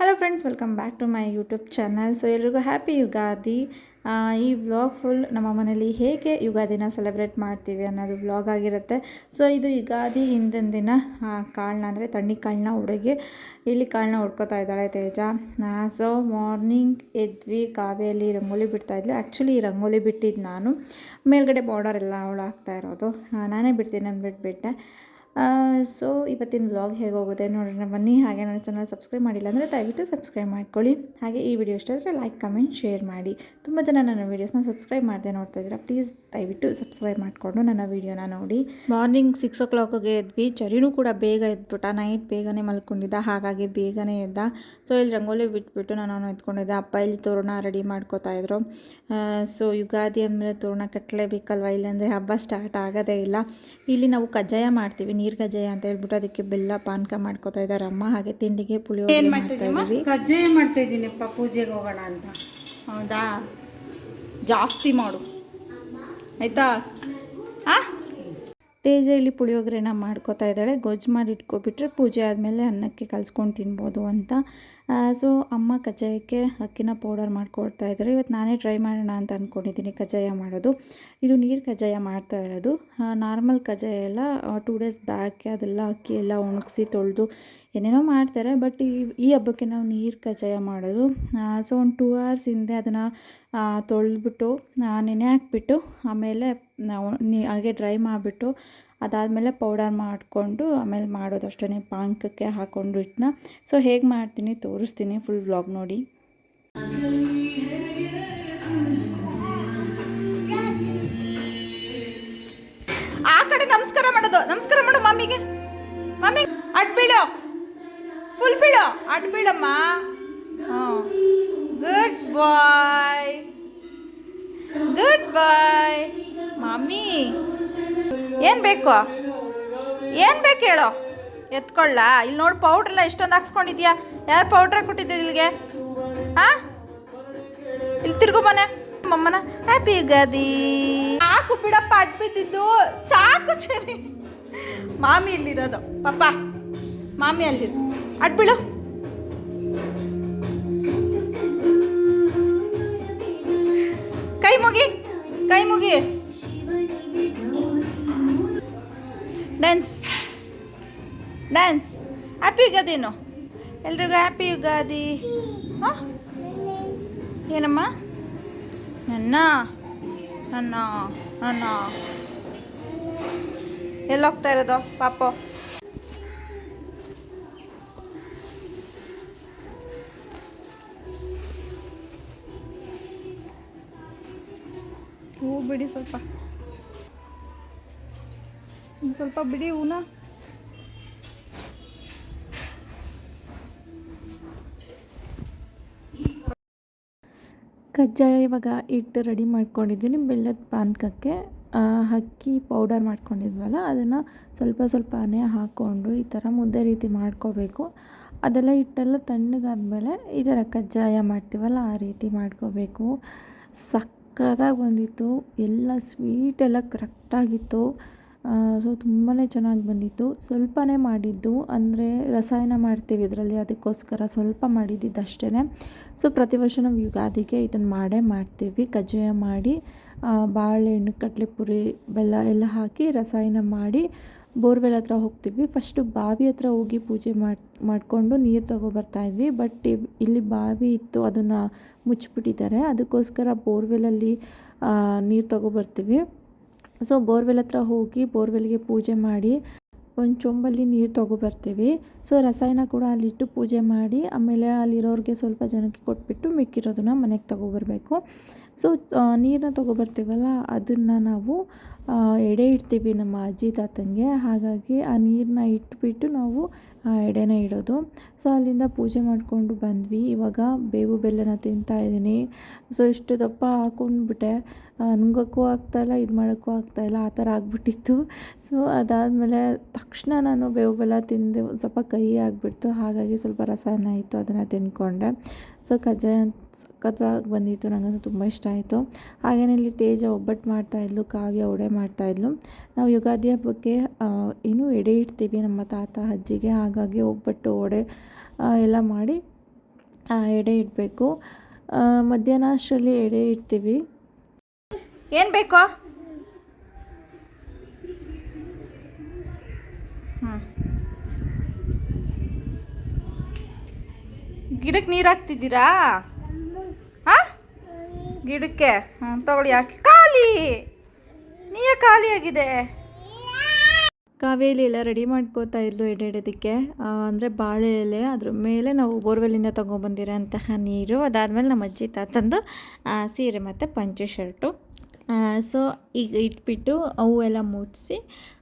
Hello friends welcome back to my YouTube channel so ಎಲ್ರಿಗೂ happy Ugadi. ಈ vlog full ನಮ್ಮ ಮನೇಲಿ ಹೇಗೆ ಯುಗಾದಿನ ಸೆಲೆಬ್ರೇಟ್ ಮಾಡ್ತೀವಿ ಅನ್ನೋದು ವ್ಲಾಗ್ ಆಗಿರುತ್ತೆ. ಸೊ ಇದು ಯುಗಾದಿ ಹಿಂದಿನ ದಿನ ಕಾಳನ್ನ ಅಂದರೆ ತಣ್ಣಿ ಕಾಳನ್ನ ಹುಡುಗಿ ಇಲ್ಲಿ ಕಾಳನ್ನ ಹುಡ್ಕೋತಾ ಇದ್ದಾಳೆ ತೇಜ. ಸೊ ಮಾರ್ನಿಂಗ್ ಎದ್ವಿ ಕಾವೇಲಿ ರಂಗೋಲಿ ಬಿಡ್ತಾ ಇದ್ಲು. ಆ್ಯಕ್ಚುಲಿ ಈ ರಂಗೋಲಿ ಬಿಟ್ಟಿದ್ದು ನಾನು. ಮೇಲ್ಗಡೆ ಬಾರ್ಡರ್ ಎಲ್ಲ ಅವಳು ಹಾಕ್ತಾ ಇರೋದು ನಾನೇ ಬಿಡ್ತೀನಿ ಅಂದ್ಬಿಟ್ಬಿಟ್ಟೆ. ಸೊ ಇವತ್ತಿನ ವ್ಲಾಗ್ ಹೇಗೆ ಹೋಗುತ್ತೆ ನೋಡೋಣ ಬನ್ನಿ ಹಾಗೆ ನನ್ನ ಚಾನಲ್ ಸಬ್ಸ್ಕ್ರೈಬ್ ಮಾಡಿಲ್ಲ ಅಂದರೆ ದಯವಿಟ್ಟು ಸಬ್ಸ್ಕ್ರೈಬ್ ಮಾಡ್ಕೊಳ್ಳಿ. ಹಾಗೆ ಈ ವಿಡಿಯೋ ಇಷ್ಟ ಆದರೆ ಲೈಕ್ ಕಮೆಂಟ್ ಶೇರ್ ಮಾಡಿ. ತುಂಬ ಜನ ನನ್ನ ವೀಡಿಯೋಸ್ನ ಸಬ್ಸ್ಕ್ರೈಬ್ ಮಾಡದೆ ನೋಡ್ತಾ ಇದ್ದೀರಾ. ಪ್ಲೀಸ್ ದಯವಿಟ್ಟು ಸಬ್ಸ್ಕ್ರೈಬ್ ಮಾಡಿಕೊಂಡು ನನ್ನ ವೀಡಿಯೋನ ನೋಡಿ. ಮಾರ್ನಿಂಗ್ ಸಿಕ್ಸ್ ಓ ಕ್ಲಾಕ್ಗೆ ಎದ್ವಿ. ಚರಿನೂ ಕೂಡ ಬೇಗ ಎದ್ಬಿಟ್ಟ. ನೈಟ್ ಬೇಗನೆ ಮಲ್ಕೊಂಡಿದ್ದ. ಹಾಗಾಗಿ ಬೇಗನೆ ಎದ್ದ. ಸೊ ಇಲ್ಲಿ ರಂಗೋಲಿ ಬಿಟ್ಬಿಟ್ಟು ನಾನು ಎತ್ಕೊಂಡಿದ್ದೆ. ಅಪ್ಪ ಇಲ್ಲಿ ತೋರಣ ರೆಡಿ ಮಾಡ್ಕೋತಾ ಇದ್ರು. ಸೊ ಯುಗಾದಿ ಅಂದರೆ ತೋರಣ ಕಟ್ಟಲೇಬೇಕಲ್ವ ಇಲ್ಲಾಂದರೆ ಹಬ್ಬ ಸ್ಟಾರ್ಟ್ ಆಗೋದೇ ಇಲ್ಲ. ಇಲ್ಲಿ ನಾವು ಕಜ್ಜಾಯ ಮಾಡ್ತೀವಿ. ಕಜ್ಜಾಯ ಅಂತ ಹೇಳ್ಬಿಟ್ಟು ಅದಕ್ಕೆ ಬೆಲ್ಲ ಪಾನಕ ಮಾಡ್ಕೋತಾ ಇದ್ದಾರೆ. ಅಮ್ಮ ಹಾಗೆ ತಿಂಡಿಗೆ ಪುಳಿಯೋಗರೆ ಮಾಡ್ತಾ ಕಜ್ಜಾಯ ಮಾಡ್ತಾ ಇದ್ದೀನಪ್ಪ ಪೂಜೆಗೆ ಹೋಗೋಣ ಅಂತ. ಹೌದಾ? ಜಾಸ್ತಿ ಮಾಡು. ಆಯ್ತಾ? ತೇಜ ಇಲ್ಲಿ ಪುಳಿಯೋಗರೆನ ಮಾಡ್ಕೋತಾ ಇದ್ದಾಳೆ. ಗೊಜ್ಜು ಮಾಡಿ ಇಟ್ಕೊಬಿಟ್ರೆ ಪೂಜೆ ಆದಮೇಲೆ ಅನ್ನಕ್ಕೆ ಕಲ್ಸ್ಕೊಂಡು ತಿನ್ಬೋದು ಅಂತ. ಸೊ ಅಮ್ಮ ಕಜ್ಜಾಯಕ್ಕೆ ಅಕ್ಕಿನ ಪೌಡರ್ ಮಾಡ್ಕೊಡ್ತಾ ಇದ್ದಾರೆ. ಇವತ್ತು ನಾನೇ ಟ್ರೈ ಮಾಡೋಣ ಅಂತ ಅಂದ್ಕೊಂಡಿದ್ದೀನಿ ಕಜ್ಜಾಯ ಮಾಡೋದು. ಇದು ನೀರು ಕಜ್ಜಾಯ ಮಾಡ್ತಾ ಇರೋದು. ನಾರ್ಮಲ್ ಕಜ್ಜಾಯ ಎಲ್ಲ ಟೂ ಡೇಸ್ ಬ್ಯಾಕ್ ಅದೆಲ್ಲ ಅಕ್ಕಿ ಎಲ್ಲ ಒಣಗಿಸಿ ತೊಳೆದು ಏನೇನೋ ಮಾಡ್ತಾರೆ. ಬಟ್ ಈ ಈ ಹಬ್ಬಕ್ಕೆ ನಾವು ನೀರು ಕಜ್ಜಾಯ ಮಾಡೋದು. ಸೊ ಒಂದು ಟೂ ಅವರ್ಸ್ ಹಿಂದೆ ಅದನ್ನು ತೊಳೆದ್ಬಿಟ್ಟು ನೆನೆ ಹಾಕ್ಬಿಟ್ಟು, ಆಮೇಲೆ ನಾವು ನೀ, ಹಾಗೆ ಡ್ರೈ ಮಾಡಿಬಿಟ್ಟು, ಅದಾದಮೇಲೆ ಪೌಡರ್ ಮಾಡಿಕೊಂಡು, ಆಮೇಲೆ ಮಾಡೋದು ಅಷ್ಟೇ ಪಾಂಕಕ್ಕೆ ಹಾಕ್ಕೊಂಡು ಹಿಟ್ಟನ್ನ ಸೊ ಹೇಗೆ ಮಾಡ್ತೀನಿ ತೋರಿಸ್ತೀನಿ ಫುಲ್ ವ್ಲಾಗ್ ನೋಡಿ. ಆ ಕಡೆ ನಮಸ್ಕಾರ ಮಾಡೋದು, ನಮಸ್ಕಾರ ಮಾಡು ಮಮ್ಮಿಗೆ. ಮಮ್ಮಿ, ಅಡ್ ಬೀಳೋ. ಫುಲ್ ಬೀಳೋ, ಅಡ್ ಬೀಳಮ್ಮ. ಹಾಂ good bye good bye mummy ಏನು ಬೇಕು? ಏನು ಬೇಕು ಹೇಳೋ? ಎತ್ಕೊಳ್ಳ? ಇಲ್ಲಿ ನೋಡಿ ಪೌಡ್ರೆಲ್ಲ ಇಷ್ಟೊಂದು ಹಾಕ್ಸ್ಕೊಂಡಿದ್ಯಾ? ಯಾರು ಪೌಡ್ರ್ ಕೊಟ್ಟಿದ್ದೆ ಇಲ್ಲಿಗೆ? ಹಾಂ? ಇಲ್ಲಿ ತಿರ್ಗು ಮನೆ. ಮಮ್ಮನ ಹ್ಯಾಪಿ ಗದಿ. ಸಾಕು ಬಿಡಪ್ಪ, ಅಡ್ ಬಿದ್ದಿದ್ದು. ಸಾಕು ಸರಿ ಮಾಮಿ ಇಲ್ಲಿರೋದು. ಪಾಪ, ಮಾಮಿ ಅಲ್ಲಿ ಅಡ್ಬಿಡು ಕೈ ಮುಗಿ. ಕೈ ಮುಗಿ ಡ್ಯಾನ್ಸ್ ಡ್ಯಾನ್ಸ್ ಹ್ಯಾಪಿ ಯುಗಾದಿನು ಎಲ್ರಿಗೂ ಹ್ಯಾಪಿ ಯುಗಾದಿ. ಹಾಂ? ಏನಮ್ಮ? ನನ್ನ. ನನ್ನ. ನನ್ನ. ಎಲ್ಲೋಗ್ತಾ ಇರೋದು, ಪಾಪು. ಹೂ ಬಿಡಿ ಸ್ವಲ್ಪ. ಸ್ವಲ್ಪ ಬಿಡಿ ಹೂನ. ಕಜ್ಜಾಯ ಇವಾಗ ಹಿಟ್ಟು ರೆಡಿ ಮಾಡ್ಕೊಂಡಿದ್ದೀನಿ, ಬೆಲ್ಲದ ಪಾನಕಕ್ಕೆ. ಅಕ್ಕಿ ಪೌಡರ್ ಮಾಡ್ಕೊಂಡಿದ್ವಲ್ಲ, ಅದನ್ನು ಸ್ವಲ್ಪ ಸ್ವಲ್ಪನೇ ಹಾಕ್ಕೊಂಡು ಈ ಥರ ಮುದ್ದೆ ರೀತಿ ಮಾಡ್ಕೋಬೇಕು. ಅದೆಲ್ಲ ಹಿಟ್ಟೆಲ್ಲ ತಣ್ಣಗಾದ್ಮೇಲೆ ಈ ಥರ ಕಜ್ಜಾಯ ಮಾಡ್ತೀವಲ್ಲ, ಆ ರೀತಿ ಮಾಡ್ಕೋಬೇಕು. ಸಕ್ಕತ್ತಾಗಿ ಬಂದಿತ್ತು. ಎಲ್ಲ ಸ್ವೀಟ್ ಎಲ್ಲ ಕರೆಕ್ಟಾಗಿತ್ತು ಸೊ ತುಂಬಾ ಚೆನ್ನಾಗಿ ಬಂದಿತ್ತು. ಸ್ವಲ್ಪನೇ ಮಾಡಿದ್ದು, ಅಂದರೆ ರಸಾಯನ ಮಾಡ್ತೀವಿ ಇದರಲ್ಲಿ, ಅದಕ್ಕೋಸ್ಕರ ಸ್ವಲ್ಪ ಮಾಡಿದ್ದಿದ್ದು ಅಷ್ಟೇ ಸೊ ಪ್ರತಿ ವರ್ಷ ನಾವು ಯುಗಾದಿಗೆ ಇದನ್ನು ಮಾಡೇ ಮಾಡ್ತೀವಿ. ಕಜ್ಜಾಯ ಮಾಡಿ ಬಾಳೆಹಣ್ಣು ಕಡಲೆಪುರಿ ಬೆಲ್ಲ ಎಲ್ಲ ಹಾಕಿ ರಸಾಯನ ಮಾಡಿ ಬೋರ್ವೆಲ್ ಹತ್ರ ಹೋಗ್ತೀವಿ ಫಸ್ಟು ಬಾವಿ ಹತ್ರ ಹೋಗಿ ಪೂಜೆ ಮಾಡಿ, ಮಾಡಿಕೊಂಡು ನೀರು ತಗೋಬರ್ತಾ ಇದ್ವಿ. ಬಟ್ ಇಲ್ಲಿ ಬಾವಿ ಇತ್ತು, ಅದನ್ನು ಮುಚ್ಚಿಬಿಟ್ಟಿದ್ದಾರೆ ಅದಕ್ಕೋಸ್ಕರ ಬೋರ್ವೆಲಲ್ಲಿ ನೀರು ತೊಗೊಬರ್ತೀವಿ ಸೊ, ಬೋರ್ವೆಲ್ ಹತ್ರ ಹೋಗಿ ಬೋರ್ವೆಲ್ಗೆ ಪೂಜೆ ಮಾಡಿ ಒಂದು ಚೊಂಬಲ್ಲಿ ನೀರು ತೊಗೊಬರ್ತೀವಿ ಸೊ, ರಸಾಯನ ಕೂಡ ಅಲ್ಲಿಟ್ಟು ಪೂಜೆ ಮಾಡಿ, ಆಮೇಲೆ ಅಲ್ಲಿರೋರಿಗೆ ಸ್ವಲ್ಪ ಜನಕ್ಕೆ ಕೊಟ್ಬಿಟ್ಟು ಮಿಕ್ಕಿರೋದನ್ನ ಮನೆಗೆ ತೊಗೊಬರ್ಬೇಕು ಸೊ ನೀರನ್ನ ತೊಗೊಬರ್ತೀವಲ್ಲ, ಅದನ್ನು ನಾವು ಎಡೆ ಇಡ್ತೀವಿ ನಮ್ಮ ಅಜ್ಜಿ ತಾತಂಗೆ. ಹಾಗಾಗಿ ಆ ನೀರನ್ನ ಇಟ್ಬಿಟ್ಟು ನಾವು, ಆ, ಎಡೆನ ಇಡೋದು. ಸೊ ಅಲ್ಲಿಂದ ಪೂಜೆ ಮಾಡಿಕೊಂಡು ಬಂದ್ವಿ. ಇವಾಗ ಬೇವು ಬೆಲ್ಲನ ತಿಂತಾ ಇದ್ದೀನಿ ಸೊ ಇಷ್ಟು ದಪ್ಪ ಹಾಕೊಂಡ್ಬಿಟ್ಟೆ. ನುಂಗೋಕ್ಕೂ ಆಗ್ತಾಯಿಲ್ಲ ಇದು ಮಾಡೋಕ್ಕೂ ಆಗ್ತಾಯಿಲ್ಲ ಆ ಥರ ಆಗಿಬಿಟ್ಟಿತ್ತು. ಸೊ ಅದಾದಮೇಲೆ ತಕ್ಷಣ ನಾನು ಬೇವು ಬೆಲ್ಲ ತಿಂದು ಸ್ವಲ್ಪ ಕಹಿ ಆಗಿಬಿಡ್ತು. ಹಾಗಾಗಿ ಸ್ವಲ್ಪ ರಸನ ಇತ್ತು ಅದನ್ನು ತಿಂದ್ಕೊಂಡೆ ಸೊ ಕಜ್ಜಾಯ ಸಖತ್ತಾಗಿ ಬಂದಿತ್ತು ನನಗಂತೂ ತುಂಬ ಇಷ್ಟ ಆಯಿತು. ಹಾಗೆಯೇ ಇಲ್ಲಿ ತೇಜ ಒಬ್ಬಟ್ಟು ಮಾಡ್ತಾಯಿದ್ಲು ಕಾವ್ಯ ಒಡೆ ಮಾಡ್ತಾಯಿದ್ಲು ನಾವು ಯುಗಾದಿ ಹಬ್ಬಕ್ಕೆ ಇನ್ನೂ ಎಡೆ ಇಡ್ತೀವಿ ನಮ್ಮ ತಾತ, ಅಜ್ಜಿಗೆ, ಹಾಗಾಗಿ ಒಬ್ಬಟ್ಟು ಒಡೆ ಎಲ್ಲ ಮಾಡಿ ಎಡೆ ಇಡಬೇಕು. ಮಧ್ಯಾಹ್ನ ಅಷ್ಟರಲ್ಲಿ ಎಡೆ ಇಡ್ತೀವಿ. ಏನು ಬೇಕೋ? ಗಿಡಕ್ಕೆ ನೀರು ಹಾಕ್ತಿದ್ದೀರಾ? ಹಾಂ? ಗಿಡಕ್ಕೆ. ಹ್ಞೂ ತಗೊಳ್ಳಿ ಯಾಕೆ ಖಾಲಿ! ನೀಯೇ ಖಾಲಿಯಾಗಿದೆ ಕಾವೇಲಿ ಎಲ್ಲ ರೆಡಿ ಮಾಡ್ಕೋತಾ ಇದ್ಲು ಎಡೆಡೋದಕ್ಕೆ ಅಂದರೆ ಬಾಳೆ ಎಲೆ, ಅದ್ರ ಮೇಲೆ ನಾವು ಬೋರ್ವೆಲ್ಲಿಂದ ಅಂತಹ ನೀರು, ಅದಾದಮೇಲೆ ನಮ್ಮ ಅಜ್ಜಿ ತಾತಂದು ಸೀರೆ ಮತ್ತು ಪಂಚೆ ಶರ್ಟು. ಸೊ ಈಗ ಇಟ್ಬಿಟ್ಟು ಅವು ಎಲ್ಲ ಮುಟ್ಟಿಸಿ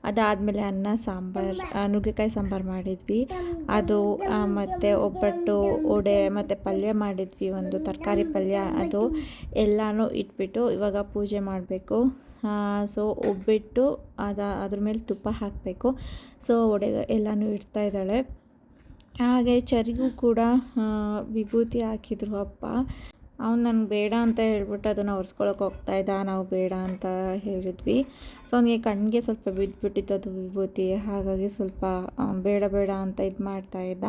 ಅದಾದಮೇಲೆ ಅನ್ನ ಸಾಂಬಾರು ನುಗ್ಗೆಕಾಯಿ ಸಾಂಬಾರು ಮಾಡಿದ್ವಿ. ಅದು ಮತ್ತು ಒಬ್ಬಟ್ಟು ವಡೆ ಮತ್ತು ಪಲ್ಯ ಮಾಡಿದ್ವಿ. ಒಂದು ತರಕಾರಿ ಪಲ್ಯ ಅದು ಎಲ್ಲನೂ ಇಟ್ಬಿಟ್ಟು ಇವಾಗ ಪೂಜೆ ಮಾಡಬೇಕು. ಸೊ ಒಬ್ಬಿಟ್ಟು ಅದ ಅದ್ರ ಮೇಲೆ ತುಪ್ಪ ಹಾಕಬೇಕು. ಸೊ ಒಡೆ ಎಲ್ಲನೂ ಇಡ್ತಾ ಇದ್ದಾಳೆ. ಹಾಗೆ ಚರಿಗೂ ಕೂಡ ವಿಭೂತಿ ಹಾಕಿದ್ರು ಅಪ್ಪ. ಅವ್ನು ನನಗೆ ಬೇಡ ಅಂತ ಹೇಳ್ಬಿಟ್ಟು ಅದನ್ನು ಒರೆಸ್ಕೊಳಕ್ಕೆ ಹೋಗ್ತಾ ಇದ್ದ, ನಾವು ಬೇಡ ಅಂತ ಹೇಳಿದ್ವಿ. ಸೊ ಅವನಿಗೆ ಕಣ್ಣಿಗೆ ಸ್ವಲ್ಪ ಬಿದ್ದುಬಿಟ್ಟಿತ್ತು ಅದು ವಿಭೂತಿ, ಹಾಗಾಗಿ ಸ್ವಲ್ಪ ಬೇಡ ಬೇಡ ಅಂತ ಇದು ಮಾಡ್ತಾ ಇದ್ದ.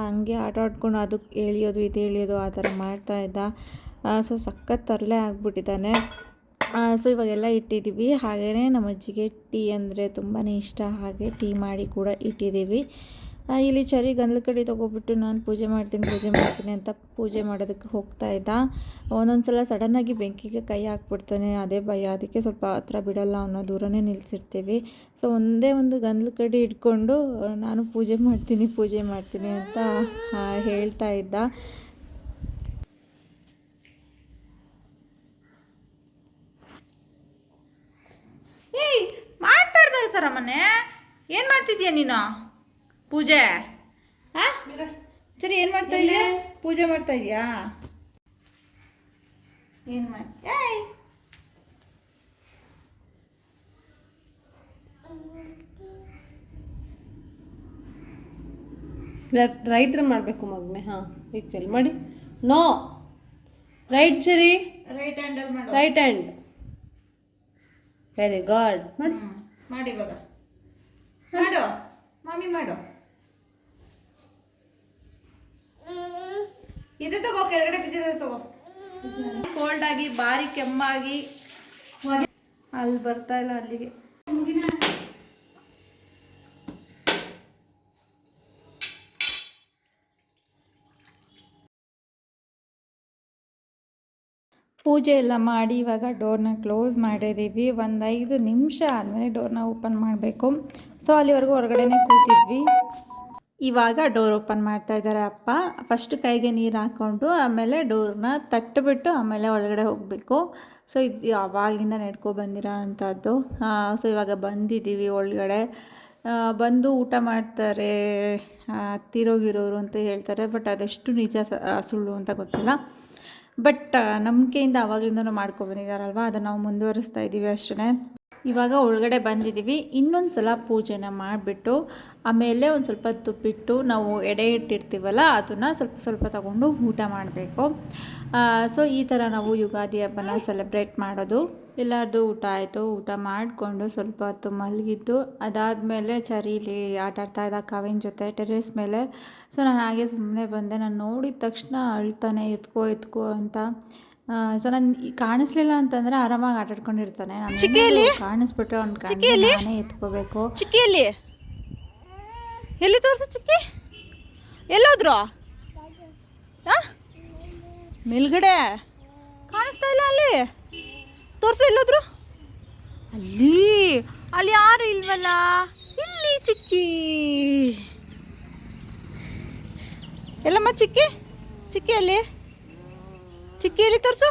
ಹಂಗೆ ಆಟ ಆಡ್ಕೊಂಡು ಅದಕ್ಕೆ ಎಳಿಯೋದು, ಇದು ಎಳಿಯೋದು ಆ ಥರ ಮಾಡ್ತಾ ಇದ್ದ. ಸೊ ಸಖತ್ ತರಲೆ ಆಗ್ಬಿಟ್ಟಿದ್ದಾನೆ. ಸೊ ಇವಾಗೆಲ್ಲ ಇಟ್ಟಿದ್ದೀವಿ ಹಾಗೆಯೇ ನಮ್ಮ ಅಜ್ಜಿಗೆ ಟೀ ಅಂದರೆ ತುಂಬಾ ಇಷ್ಟ. ಹಾಗೆ ಟೀ ಮಾಡಿ ಕೂಡ ಇಟ್ಟಿದ್ದೀವಿ ಇಲ್ಲಿ ಚರಿ ಗಂಧದ ಕಡೆ ತೊಗೊಬಿಟ್ಟು ನಾನು ಪೂಜೆ ಮಾಡ್ತೀನಿ ಪೂಜೆ ಮಾಡ್ತೀನಿ ಅಂತ ಪೂಜೆ ಮಾಡೋದಕ್ಕೆ ಹೋಗ್ತಾ ಇದ್ದ. ಒಂದೊಂದು ಸಲ ಸಡನ್ನಾಗಿ ಬೆಂಕಿಗೆ ಕೈ ಹಾಕ್ಬಿಡ್ತಾನೆ. ಅದೇ ಭಯ. ಅದಕ್ಕೆ ಸ್ವಲ್ಪ ಹತ್ರ ಬಿಡಲ್ಲ ಅನ್ನೋ ದೂರನೇ ನಿಲ್ಲಿಸಿರ್ತೀವಿ ಸೊ ಒಂದೇ ಒಂದು ಗಂಧದ ಕಡೆ ಇಟ್ಕೊಂಡು, ನಾನು ಪೂಜೆ ಮಾಡ್ತೀನಿ ಪೂಜೆ ಮಾಡ್ತೀನಿ ಅಂತ ಹೇಳ್ತಾ ಇದ್ದ. ಏಯ್ ಥರ ಮನೆ ಏನು ಮಾಡ್ತಿದ್ಯಾ ನೀನು? ಪೂಜೆ? ಹಾಂ? ಸರಿ ಏನು ಮಾಡ್ತಾ ಇದೀಯ? ಪೂಜೆ ಮಾಡ್ತಾ ಇದೀಯಾ? ಏನು ಮಾಡ್ತೀಯ ರೈಟ್ ಮಾಡಬೇಕು ಹಾ ಹಾಂ ಎಲ್ಲಿ ಮಾಡಿ. ನೋ! ರೈಟ್ ಸರಿ? ರೈಟ್ ಹ್ಯಾಂಡಲ್ ಮಾಡಿ. Right hand. ವೆರಿ ಗುಡ್ ಮಾಡಿ. ಮಾಡಿ ಇವಾಗ. ಮಾಡು. ಮಾಮಿ ಮಾಡು. ಇದು ತಗೋ, ಕೆಳಗಡೆ ಬಿದ್ದಿರೋದು ತಗೋ. ಕೋಲ್ಡ್ ಆಗಿ, ಭಾರಿ ಕೆಮ್ಮಾಗಿ. ಅಲ್ಲಿ ಬರ್ತಾ ಇಲ್ಲ ಅಲ್ಲಿಗೆ. ಪೂಜೆ ಎಲ್ಲ ಮಾಡಿ, ಇವಾಗ ಡೋರ್ನ ಕ್ಲೋಸ್ ಮಾಡಿದ್ದೀವಿ ಒಂದು ಐದು ನಿಮಿಷ ಆದಮೇಲೆ ಡೋರ್ನ ಓಪನ್ ಮಾಡಬೇಕು. ಸೊ ಅಲ್ಲಿವರೆಗೂ ಹೊರಗಡೆನೇ ಕೂತಿದ್ವಿ. ಇವಾಗ ಡೋರ್ ಓಪನ್ ಮಾಡ್ತಾ ಇದ್ದಾರೆ ಅಪ್ಪ. ಫಸ್ಟ್ ಕೈಗೆ ನೀರು ಹಾಕ್ಕೊಂಡು ಆಮೇಲೆ ಡೋರ್ನ ತಟ್ಟಿಬಿಟ್ಟು ಆಮೇಲೆ ಒಳಗಡೆ ಹೋಗಬೇಕು. ಸೊ ಇದು ಯಾವಾಗಿಂದ ನೆಡ್ಕೊ ಬಂದಿರೋ ಅಂಥದ್ದು ಸೊ ಇವಾಗ ಬಂದಿದ್ದೀವಿ ಒಳಗಡೆ. ಬಂದು ಊಟ ಮಾಡ್ತಾರೆ ಹತ್ತಿರೋಗಿರೋರು ಅಂತ ಹೇಳ್ತಾರೆ, ಬಟ್ ಅದೆಷ್ಟು ನಿಜ ಸುಳ್ಳು ಅಂತ ಗೊತ್ತಿಲ್ಲ. ಬಟ್ ನಂಬಿಕೆಯಿಂದ ಆವಾಗಲಿಂದನೂ ಮಾಡ್ಕೊಬಂದಿದ್ದಾರಲ್ವ ಅದನ್ನು ನಾವು ಮುಂದುವರಿಸ್ತಾ ಇದ್ದೀವಿ ಅಷ್ಟೇ ಇವಾಗ ಒಳಗಡೆ ಬಂದಿದ್ದೀವಿ. ಇನ್ನೊಂದು ಸಲ ಪೂಜೆನ ಮಾಡಿಬಿಟ್ಟು, ಆಮೇಲೆ ಒಂದು ಸ್ವಲ್ಪ ತುಪ್ಪಿಟ್ಟು ನಾವು ಎಡೆ ಇಟ್ಟಿರ್ತೀವಲ್ಲ, ಅದನ್ನು ಸ್ವಲ್ಪ ಸ್ವಲ್ಪ ತಗೊಂಡು ಊಟ ಮಾಡಬೇಕು. ಸೊ ಈ ಥರ ನಾವು ಯುಗಾದಿ ಹಬ್ಬನ ಸೆಲೆಬ್ರೇಟ್ ಮಾಡೋದು. ಎಲ್ಲರದು ಊಟ ಆಯಿತು, ಊಟ ಮಾಡಿಕೊಂಡು ಸ್ವಲ್ಪ ಹೊತ್ತು ಮಲಗಿದ್ದು, ಅದಾದಮೇಲೆ ಚರೀಲಿ ಆಟ ಇದ್ದ ಕಾವಿನ ಜೊತೆ ಟೆರೇಸ್ ಮೇಲೆ. ಸೊ ನಾನು ಹಾಗೆ ಸುಮ್ಮನೆ ಬಂದೆ. ನಾನು ನೋಡಿದ ತಕ್ಷಣ ಅಳ್ತಾನೆ, ಎತ್ಕೋ ಎತ್ಕೋ ಅಂತ. ಸೊ ನಾನು ಕಾಣಿಸ್ಲಿಲ್ಲ ಅಂತಂದ್ರೆ ಆರಾಮಾಗಿ ಆಟ ಆಡ್ಕೊಂಡಿರ್ತಾನೆ ನಾನು ಕಾಣಿಸ್ಬಿಟ್ರೆ ಅವ್ನು ನಾನೇ ಎತ್ಕೋಬೇಕು. ಚಿಕ್ಕಿಯಲ್ಲಿ? ಎಲ್ಲಿ ತೋರಿಸು ಚಿಕ್ಕಿ? ಎಲ್ಲೋದ್ರು? ಮೇಲ್ಗಡೆ? ಕಾಣಿಸ್ತಾ ಇಲ್ಲ ಅಲ್ಲಿ? ತೋರಿಸು ಎಲ್ಲೋದ್ರು? ಅಲ್ಲಿ? ಅಲ್ಲಿ ಯಾರು ಇಲ್ವಲ್ಲ? ಇಲ್ಲಿ ಚಿಕ್ಕಿ. ಎಲ್ಲಮ್ಮ ಚಿಕ್ಕಿ? ಚಿಕ್ಕಿ ಅಲ್ಲಿ ಚಿಕ್ಕಿ ಎಲ್ಲಿ ತೋರಿಸು.